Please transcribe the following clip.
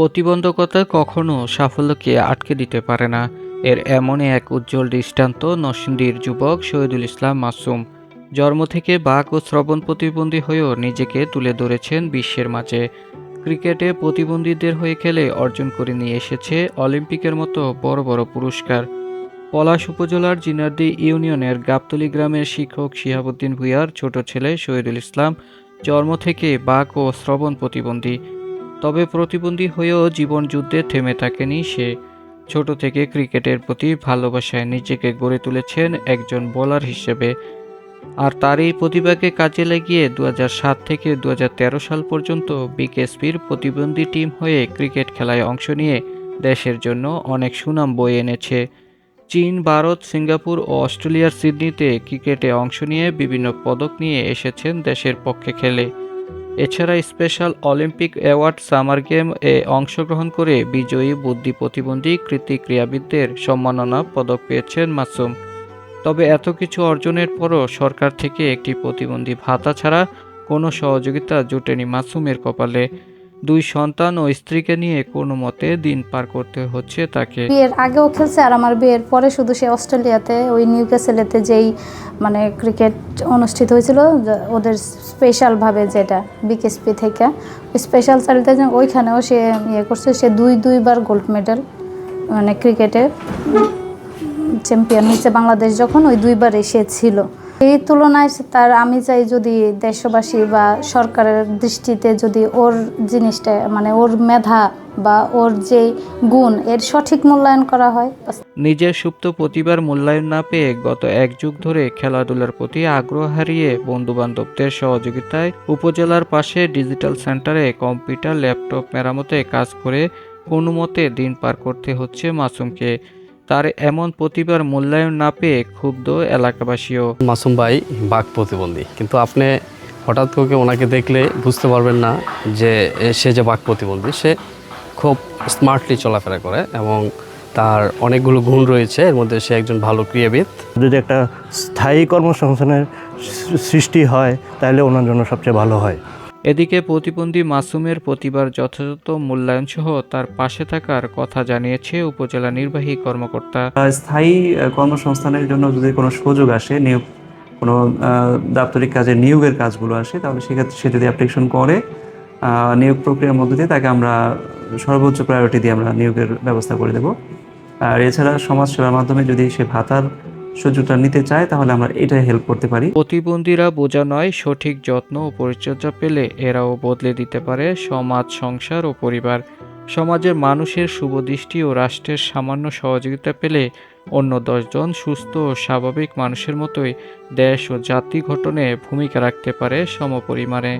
প্রতিবন্ধকতা কখনো সাফল্যকে আটকে দিতে পারে না। এর এমনই এক উজ্জ্বল দৃষ্টান্ত নরসিংদীর যুবক শহীদুল ইসলাম মাসুম, জন্ম থেকে বাক ও শ্রবণ প্রতিবন্ধী হয়েও নিজেকে তুলে ধরেছেন বিশ্বের মাঝে। ক্রিকেটে প্রতিবন্ধীদের হয়ে খেলে অর্জন করে নিয়ে এসেছে অলিম্পিকের মতো বড় বড় পুরস্কার। পলাশ উপজেলার জিনার্দি ইউনিয়নের গাবতলী গ্রামের শিক্ষক শিহাবুদ্দিন ভুইয়ার ছোট ছেলে শহীদুল ইসলাম, জন্ম থেকে বাক ও শ্রবণ প্রতিবন্ধী। তবে প্রতিবন্ধী হয়েও জীবন যুদ্ধে থেমে থাকেনি সে। ছোট থেকে ক্রিকেটের প্রতি ভালোবাসায় নিজেকে গড়ে তুলেছেন একজন বোলার হিসেবে। আর তার এই প্রতিভাকে কাজে লাগিয়ে দু থেকে দু হাজার তেরো সাল পর্যন্ত বিকেএসপির প্রতিবন্ধী টিম হয়ে ক্রিকেট খেলায় অংশ নিয়ে দেশের জন্য অনেক সুনাম বয়ে এনেছে। চীন, ভারত, সিঙ্গাপুর ও অস্ট্রেলিয়ার সিডনিতে ক্রিকেটে অংশ নিয়ে বিভিন্ন পদক নিয়ে এসেছেন দেশের পক্ষে খেলে। এছাড়া special Olympic award summer game এ অংশগ্রহণ করে বিজয়ী বুদ্ধি প্রতিবন্ধী কৃতি ক্রীড়াবিদদের সম্মাননা পদক পেয়েছেন মাসুম। তবে এত কিছু অর্জনের পরও সরকার থেকে একটি প্রতিবন্ধী ভাতা ছাড়া কোনো সহযোগিতা জোটেনি মাসুমের কপালে। দুই সন্তান ও স্ত্রীকে নিয়ে কোনো মতে দিন পার করতে হচ্ছে তাকে। বিয়ের আগেও খেলছে আর আমার বিয়ের পরে শুধু সে অস্ট্রেলিয়াতে, ওই নিউ ক্যাসেলেতে যেই মানে ক্রিকেট অনুষ্ঠিত হয়েছিল ওদের স্পেশালভাবে যেটা বিকেএসপি থেকে স্পেশাল চালিতে ওইখানেও সে ইয়ে করছে, সে দুই, দুইবার গোল্ড মেডেল মানে ক্রিকেটে চ্যাম্পিয়ন হয়েছে বাংলাদেশ যখন, ওই দুইবার সে ছিল। এই তুলনায় তার আমি চাই যদি দেশবাসী বা সরকারের দৃষ্টিতে যদি ওর জিনিসটা মানে ওর মেধা বা ওর যে গুণ, এর সঠিক মূল্যায়ন করা হয়? নিজের সুপ্ত প্রতিভার মূল্যায়ন না পেয়ে গত এক যুগ ধরে খেলাধুলার প্রতি আগ্রহ হারিয়ে বন্ধুবান্ধবদের সহযোগিতায় উপজেলার পাশে ডিজিটাল সেন্টারে কম্পিউটার, ল্যাপটপ মেরামতে কাজ করে কোনো মতে দিন পার করতে হচ্ছে মাসুমকে। তার এমন প্রতিভার মূল্যায়ন না পেয়ে ক্ষুব্ধ এলাকাবাসীও। মাসুম ভাই বাঘ প্রতিবন্ধী। কিন্তু আপনি হঠাৎ করে ওনাকে দেখলে বুঝতে পারবেন না যে সে যে বাঘ প্রতিবন্ধী সে খুব স্মার্টলি চলাফেরা করে এবং তার অনেকগুলো গুণ রয়েছে। এর মধ্যে সে একজন ভালো ক্রীড়াবিদ। যদি একটা স্থায়ী কর্মসংস্থানের সৃষ্টি হয় তাহলে ওনার জন্য সবচেয়ে ভালো হয়। এদিকে প্রতিবন্ধী মাসুমের প্রতিবার যথাযথ মূল্যায়ন সহ তার পাশে থাকার কথা জানিয়েছে উপজেলা নির্বাহী কর্মকর্তা। স্থায়ী কর্মসংস্থানের জন্য যদি কোনো সুযোগ আসে, নিয়োগ, কোনো দাপ্তরিক কাজে নিয়োগের কাজগুলো আসে, তাহলে সেক্ষেত্রে সে যদি অ্যাপ্লিকেশন করে নিয়োগ প্রক্রিয়ার মধ্যে দিয়ে তাকে আমরা সর্বোচ্চ প্রায়োরিটি দিয়ে আমরা নিয়োগের ব্যবস্থা করে দেব। আর এছাড়া সমাজ সেবার মাধ্যমে যদি সে ভাতার সুযোগটা নিতে চায়, তাহলে আমরা এটাই হেল্প করতে পারি। প্রতিবন্ধীরা বোঝা নয় সঠিক যত্ন ও পরিচর্যা পেলে এরাও বদলে দিতে পারে সমাজ, সংসার ও পরিবার। সমাজের মানুষের শুভদৃষ্টি ও রাষ্ট্রের সামান্য সহযোগিতা পেলে অন্য দশজন সুস্থ ও স্বাভাবিক মানুষের মতোই দেশ ও জাতি গঠনে ভূমিকা রাখতে পারে সমপরিমাণে।